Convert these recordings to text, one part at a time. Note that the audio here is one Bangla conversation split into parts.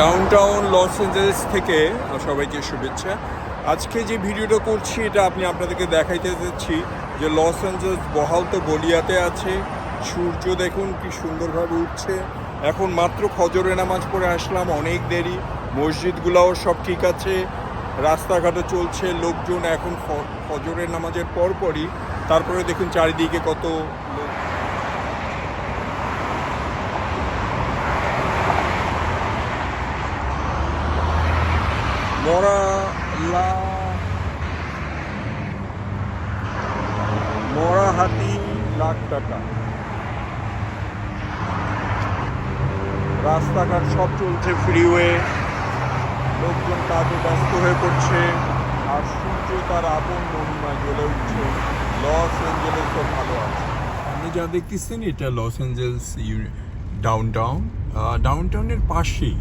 ডাউনটাউন লস অ্যাঞ্জেলেস থেকে সবাইকে শুভেচ্ছা। আজকে যে ভিডিওটা করছি, এটা আপনি আপনাদেরকে দেখাইতে যাচ্ছি যে লস অ্যাঞ্জেলেস বহাল তো বলিয়াতে আছে। সূর্য দেখুন কি সুন্দরভাবে উঠছে। এখন মাত্র খজরে নামাজ পড়ে আসলাম, অনেক দেরি। মসজিদগুলাও সব ঠিক আছে। রাস্তাঘাটে চলছে, লোকজন এখন ফজরের নামাজের পরপরই। তারপরে দেখুন চারিদিকে কত মরা লাখ টাকা। রাস্তাঘাট সব চলছে ফ্রিওয়ে লোকজন কাজে ব্যস্ত হয়ে পড়ছে, আর সূর্য তার আপন মহিমায় জ্বলে উঠছে। লস অ্যাঞ্জেলেস তো ভালো আছে। আপনি যা দেখতেছেন, এটা লস অ্যাঞ্জেলস ডাউন টাউন ডাউন টাউনের পাশেই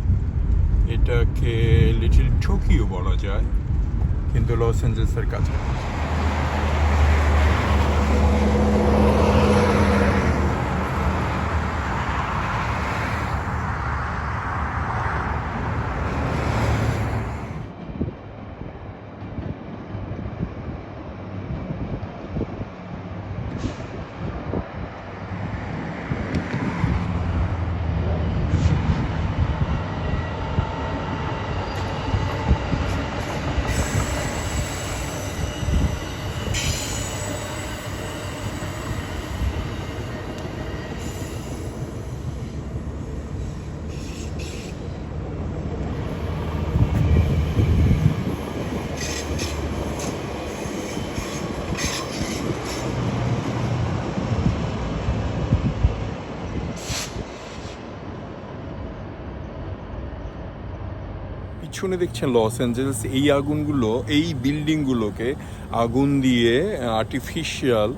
এটাকে লিটিল টোকিও বলা যায় কিন্তু লস অ্যাঞ্জেলসের কাছে। পিছনে দেখছেন লস অ্যাঞ্জেলস, এই আগুনগুলো, এই বিল্ডিংগুলোকে আগুন দিয়ে আর্টিফিশিয়াল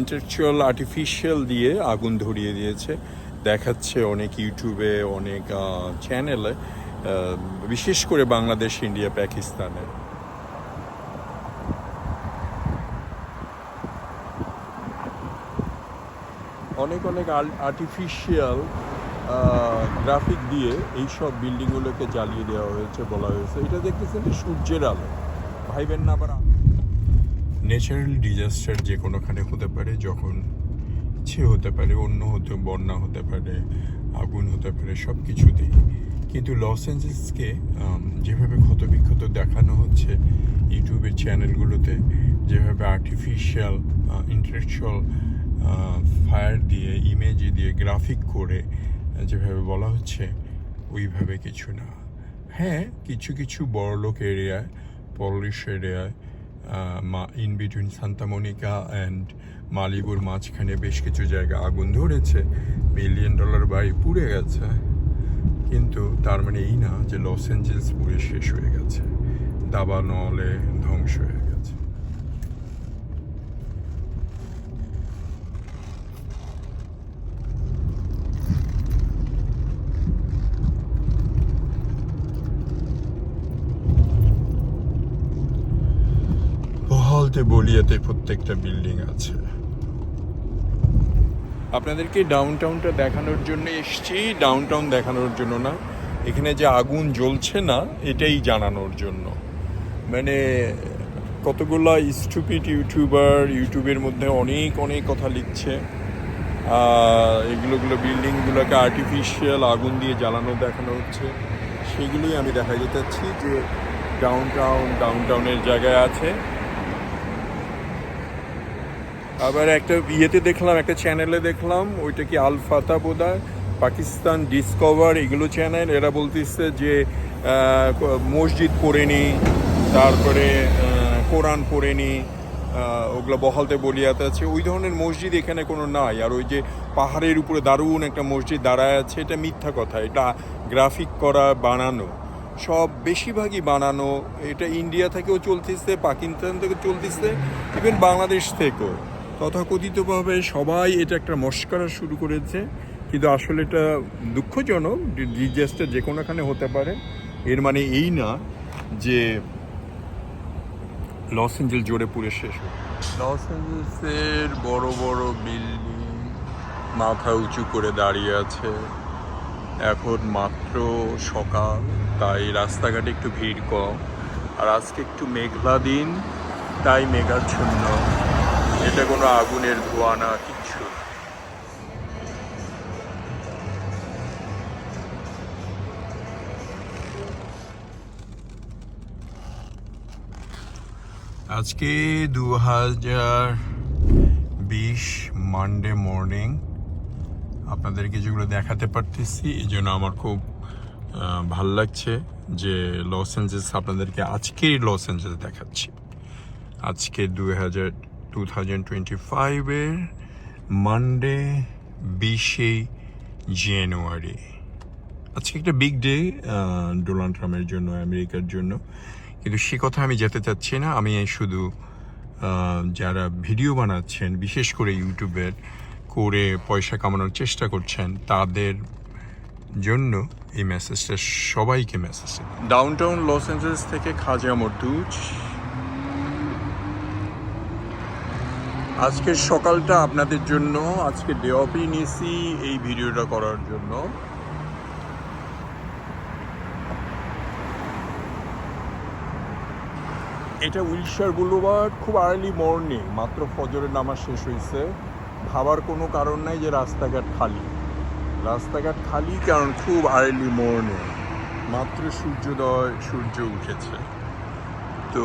ইন্টারচুয়াল আর্টিফিশিয়াল দিয়ে আগুন ধরিয়ে দিয়েছে। দেখাচ্ছে অনেক ইউটিউবে, অনেক চ্যানেলে বিশেষ করে বাংলাদেশ, ইন্ডিয়া, পাকিস্তানে। অনেক অনেক আর্টিফিশিয়াল গ্রাফিক দিয়ে এই সব বিল্ডিংগুলোকে জ্বালিয়ে দেওয়া হয়েছে, বলা হয়েছে। এটা দেখতেছেন যে সূর্যের আলো। ভাইবেন না আবার ন্যাচারাল ডিজাস্টার যে কোনোখানে হতে পারে, যখন ইচ্ছে হতে পারে, অন্য হতে, বন্যা হতে পারে, আগুন হতে পারে সব কিছুতেই কিন্তু লস অ্যাঞ্জেলসকে যেভাবে ক্ষতবিক্ষত দেখানো হচ্ছে ইউটিউবের চ্যানেলগুলোতে, যেভাবে আর্টিফিশিয়াল ইন্টালেকচুয়াল ফায়ার দিয়ে ইমেজ দিয়ে গ্রাফিক করে যেভাবে বলা হচ্ছে, ওইভাবে কিছু না। হ্যাঁ কিছু কিছু বড়লোক এরিয়ায় পলিশ এরিয়ায় মা in between Santa Monica and মালিবুর মাঝখানে বেশ কিছু জায়গা আগুন ধরেছে মিলিয়ন ডলার বাড়ি পুড়ে গেছে। কিন্তু তার মানে এই না যে লস অ্যাঞ্জেলস পুড়ে শেষ হয়ে গেছে। দাবা নলে ধ্বংস হয়ে গেছে। বহলতে বলিয়াতে প্রত্যেকটা বিল্ডিং আছে। আপনাদেরকে ডাউন টাউনটা দেখানোর জন্য এসছি। ডাউন টাউন দেখানোর জন্য না, এখানে যে আগুন জ্বলছে না, এটাই জানানোর জন্য। মানে কতগুলো স্টুপিড ইউটিউবার ইউটিউবের মধ্যে অনেক অনেক কথা লিখছে। এগুলোগুলো বিল্ডিংগুলোকে আর্টিফিশিয়াল আগুন দিয়ে জ্বালানো, দেখানো হচ্ছে। সেগুলোই আমি দেখা যেতেছি যে ডাউন টাউন ডাউন টাউনের জায়গায় আছে। আবার একটা ইয়েতে দেখলাম, একটা চ্যানেলে দেখলাম, ওইটা কি আলফাতা বোধহয় পাকিস্তান ডিসকভার এগুলো চ্যানেল এরা বলতেছে যে মসজিদ পড়েনি তারপরে কোরআন পড়েনি ওগুলো বহালতে বলিয়াতে আছে। ওই ধরনের মসজিদ এখানে কোনো নাই। আর ওই যে পাহাড়ের উপরে দারুণ একটা মসজিদ দাঁড়ায় আছে, এটা মিথ্যা কথা। এটা গ্রাফিক করা, বানানো। সব বেশিরভাগই বানানো। এটা ইন্ডিয়া থেকেও চলতেছে পাকিস্তান থেকে চলতেছে ইভেন বাংলাদেশ থেকেও। তথাকথিতভাবে সবাই এটা একটা মস্করা শুরু করেছে, কিন্তু আসলে এটা দুঃখজনক ডিজাস্টার যে কোনোখানে হতে পারে। এর মানে এই না যে লস এঞ্জেল জোরে পুরে শেষ লস এঞ্জেলসের বড় বড় বিল্ডিং মাথা উঁচু করে দাঁড়িয়ে আছে। এখন মাত্র সকাল, তাই রাস্তাঘাটে একটু ভিড় কম। আর আজকে একটু মেঘলা দিন, তাই মেঘাচ্ছন্ন। এটা কোনো আগুনের ধোঁয়া না, কিচ্ছু। আজকে দু হাজার বিশ মানডে মর্নিং আপনাদেরকে যেগুলো দেখাতে পারতেছি, এই জন্য আমার খুব ভালো লাগছে যে লস অ্যাঞ্জেলস আপনাদেরকে আজকেই লস অ্যাঞ্জেলস দেখাচ্ছি। আজকে দু হাজার টু থাউজেন্ড টোয়েন্টি ফাইভের মানডে বিশে জানুয়ারি আজকে একটা বিগ ডে ডোনাল্ড ট্রাম্পের জন্য, আমেরিকার জন্য। কিন্তু সে কথা আমি যেতে চাচ্ছি না। আমি শুধু যারা ভিডিও বানাচ্ছেন, বিশেষ করে ইউটিউবের, করে পয়সা কামানোর চেষ্টা করছেন, তাদের জন্য এই মেসেজটা সবাইকে message downtown Los Angeles থেকে খাজা মর্তুজ। আজকের সকালটা আপনাদের জন্য, আজকে ডে অফই নিয়েছি এই ভিডিওটা করার জন্য। এটা উইলশার বুলুবার খুব আর্লি মর্নিং মাত্র ফজরের নামাজ শেষ হয়েছে। ভাবার কোনো কারণ নাই যে রাস্তাঘাট খালি। রাস্তাঘাট খালি কারণ খুব আর্লি মর্নিং মাত্র সূর্যোদয়, সূর্য উঠেছে। তো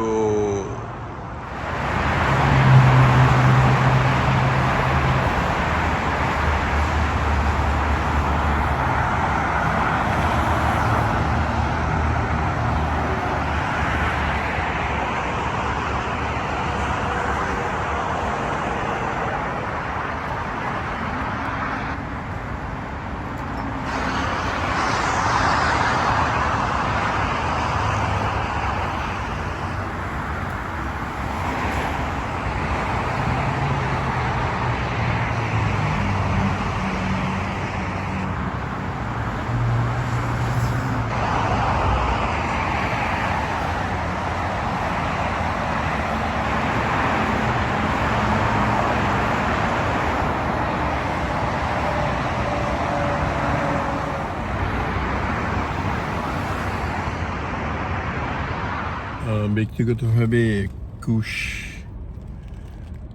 ব্যক্তিগতভাবে একুশ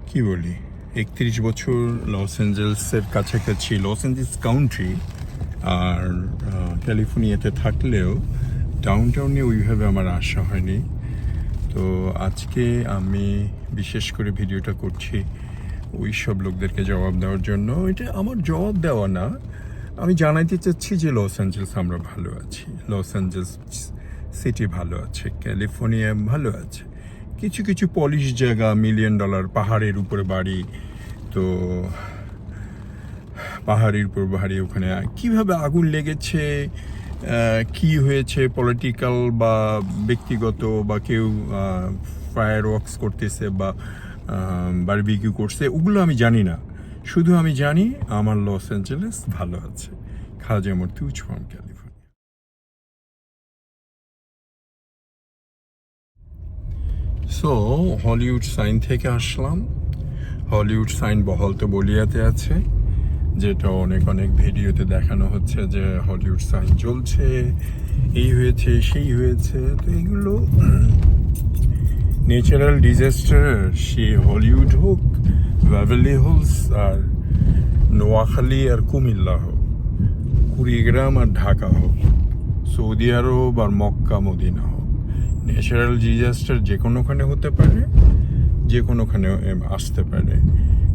কি বলি, একত্রিশ বছর লস অ্যাঞ্জেলসের কাছাকাছি, লস অ্যাঞ্জেলস কাউন্ট্রি আর ক্যালিফোর্নিয়াতে থাকলেও ডাউন টাউনে ওইভাবে আমার আসা হয়নি। তো আজকে আমি বিশেষ করে ভিডিওটা করছি ওই সব লোকদেরকে জবাব দেওয়ার জন্য। এটা আমার জবাব দেওয়া না, আমি জানাইতে চাচ্ছি যে লস অ্যাঞ্জেলস আমরা ভালো আছি। লস অ্যাঞ্জেলস সিটি ভালো আছে, ক্যালিফোর্নিয়া ভালো আছে। কিছু কিছু পলিশ জায়গা মিলিয়ন ডলার পাহাড়ের উপরে বাড়ি, তো পাহাড়ের উপর বাড়ি ওখানে। কীভাবে আগুন লেগেছে কি হয়েছে পলিটিক্যাল বা ব্যক্তিগত বা কেউ ফায়ার ওয়ার্কস করতেছে বা বারবিকিউ করছে, ওগুলো আমি জানি না। শুধু আমি জানি আমার লস অ্যাঞ্জেলেস ভালো আছে। Khaja Mortuz from California. So Hollywood sign থেকে আসলাম। হলিউড সাইন বহলতে বলিয়াতে আছে, যেটা অনেক অনেক ভিডিওতে দেখানো হচ্ছে যে হলিউড সাইন চলছে এই হয়েছে, সেই হয়েছে। তো এগুলো ন্যাচারাল ডিজাস্টার সে হলিউড হোক ব্যাভেলি হিলস আর নোয়াখালী আর কুমিল্লা হোক, কুড়িগ্রাম আর ঢাকা হোক, সৌদি আরব আর মক্কা, মদিনা হোক। ন্যাচারাল ডিজাস্টার যে কোনোখানে হতে পারে, যে কোনোখানে আসতে পারে।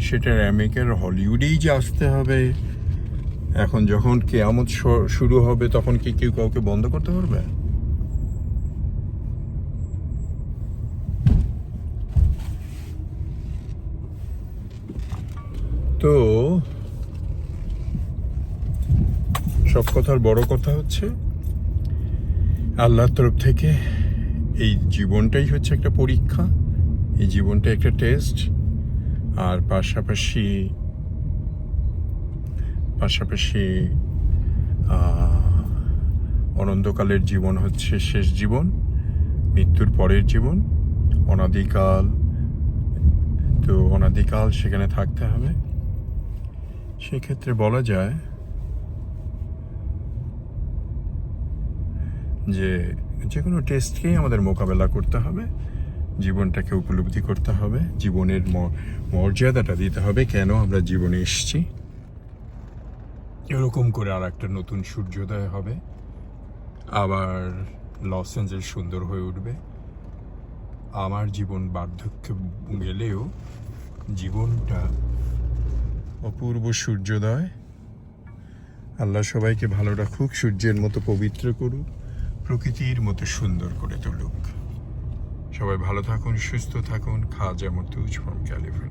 সেটার আমেরিকার হলিউডেই যে আসতে হবে। এখন যখন কেয়ামত শুরু হবে, তখন কি কেউ কাউকে বন্ধ করতে পারবে? তো, সব কথার বড় কথা হচ্ছে, আল্লাহর তরফ থেকে এই জীবনটাই হচ্ছে একটা পরীক্ষা, এই জীবনটা একটা টেস্ট আর পাশাপাশি পাশাপাশি অনন্তকালের জীবন হচ্ছে শেষ জীবন, মৃত্যুর পরের জীবন, অনাদিকাল, তো অনাদিকাল সেখানে থাকতে হবে। সেক্ষেত্রে বলা যায় যে যে কোনো টেস্টকেই আমাদের মোকাবেলা করতে হবে, জীবনটাকে উপলব্ধি করতে হবে, জীবনের মর্যাদাটা দিতে হবে কেন আমরা জীবনে এসেছি। এরকম করে আর একটা নতুন সূর্যোদয় হবে, আবার লস অ্যাঞ্জেলস সুন্দর হয়ে উঠবে। আমার জীবন বার্ধক্যে গেলেও জীবনটা অপূর্ব সূর্যোদয়। আল্লাহ সবাইকে ভালো রাখুক, সূর্যের মতো পবিত্র করুক। প্রকৃতির মতো সুন্দর করে তুলুক। সবাই ভালো থাকুন সুস্থ থাকুন খাজা তুজ ফ্রম ক্যালিফোর্নিয়া।